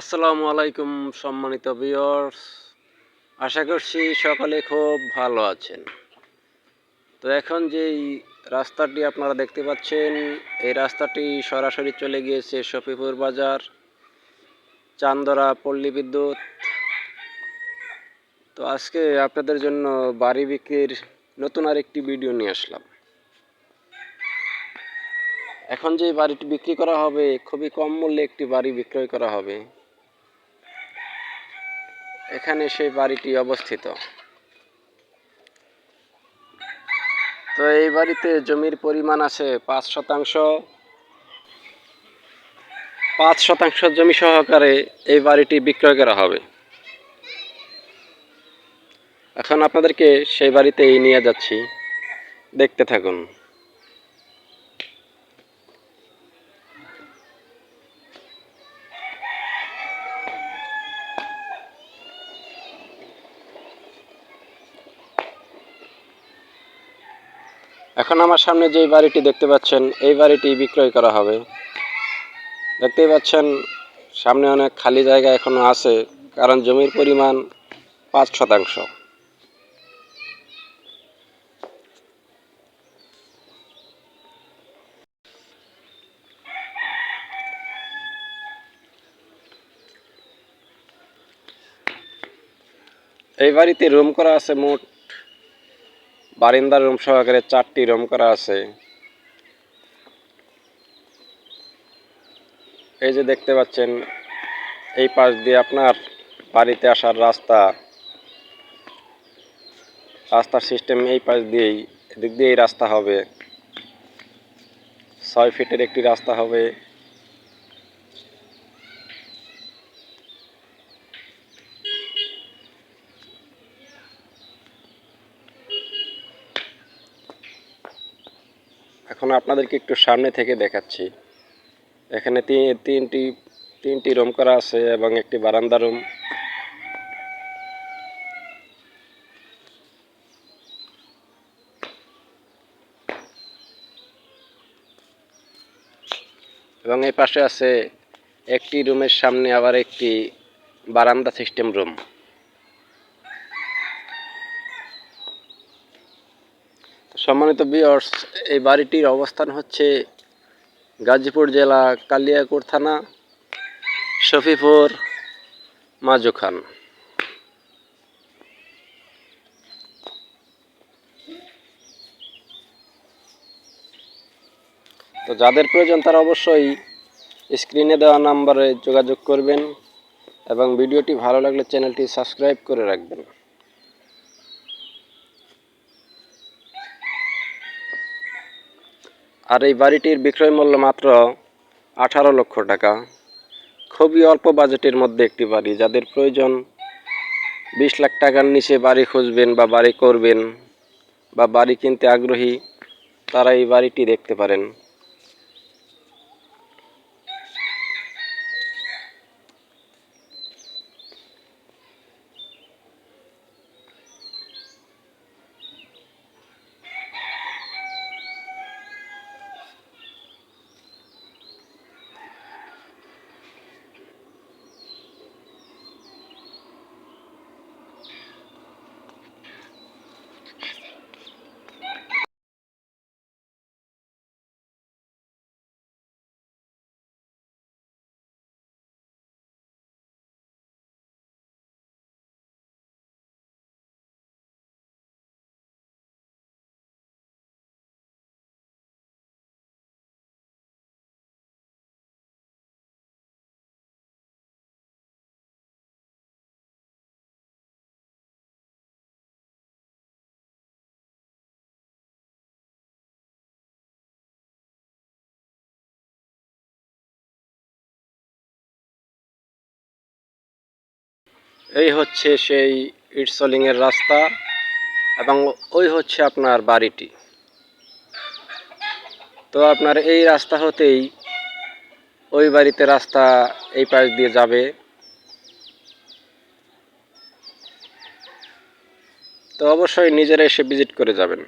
আসসালামু আলাইকুম, সম্মানিত ভিউয়ার্স। আশা করছি সকালে খুব ভালো আছেন। তো এখন যেই রাস্তাটি আপনারা দেখতে পাচ্ছেন, এই রাস্তাটি সরাসরি চলে গিয়েছে শফিপুর বাজার, চান্দরা পল্লী বিদ্যুৎ। তো আজকে আপনাদের জন্য বাড়ি বিক্রির নতুন আরেকটি ভিডিও নিয়ে আসলাম। এখন যে বাড়িটি বিক্রি করা হবে, খুবই কম মূল্যে একটি বাড়ি বিক্রয় করা হবে। এখানে সেই বাড়িটি অবস্থিত। তো এই বাড়িতে জমির পরিমাণ আছে পাঁচ শতাংশ। পাঁচ শতাংশ জমি সহকারে এই বাড়িটি বিক্রয় করা হবে। এখন আপনাদেরকে সেই বাড়িতেই নিয়ে যাচ্ছি। দেখতে থাকুন। এখন আমার সামনে যে বাড়িটি দেখতে পাচ্ছেন, এই বাড়িটি বিক্রয় করা হবে। দেখতেই পাচ্ছেন, সামনে অনেক খালি জায়গা এখনও আছে, কারণ জমির পরিমাণ পাঁচ শতাংশ। এই বাড়িতে রুম করা আছে মোট বারিন্দার রুম সহকারে চারটি রুম করা আছে। এই যে দেখতে পাচ্ছেন, এই পাশ দিয়ে আপনার বাড়িতে আসার রাস্তা। রাস্তার সিস্টেম এই পাশ দিয়েই, এদিক দিয়েই রাস্তা হবে। ছয় ফিটের একটি রাস্তা হবে। এখন আপনাদেরকে একটু সামনে থেকে দেখাচ্ছি। এখানে তিন তিনটি তিনটি রুম করা আছে এবং একটি বারান্দা রুম। এবং এই পাশে আছে একটি রুমের সামনে আবার একটি বারান্দা সিস্টেম রুম। সম্মানিত বিয়র্স এই বাড়িটির অবস্থান হচ্ছে গাজীপুর জেলা কালিয়াকুর থানা, শফিপুর মাজুখান। তো যাদের প্রয়োজন তারা অবশ্যই স্ক্রিনে দেওয়া নাম্বারে যোগাযোগ করবেন এবং ভিডিওটি ভালো লাগলে চ্যানেলটি সাবস্ক্রাইব করে রাখবেন। আর এই বাড়িটির বিক্রয় মূল্য মাত্র আঠারো লক্ষ টাকা। খুবই অল্প বাজেটের মধ্যে একটি বাড়ি, যাদের প্রয়োজন বিশ লাখ টাকার নিচে বাড়ি খুঁজবেন বা বাড়ি করবেন বা বাড়ি কিনতে আগ্রহী, তারা এই বাড়িটি দেখতে পারেন। এই হচ্ছে সেই ইটসলিংয়ের রাস্তা এবং ওই হচ্ছে আপনার বাড়িটি। তো আপনার এই রাস্তা হতেই ওই বাড়িতে রাস্তা এই পাশ দিয়ে যাবে। তো অবশ্যই নিজেরা এসে ভিজিট করে যাবেন।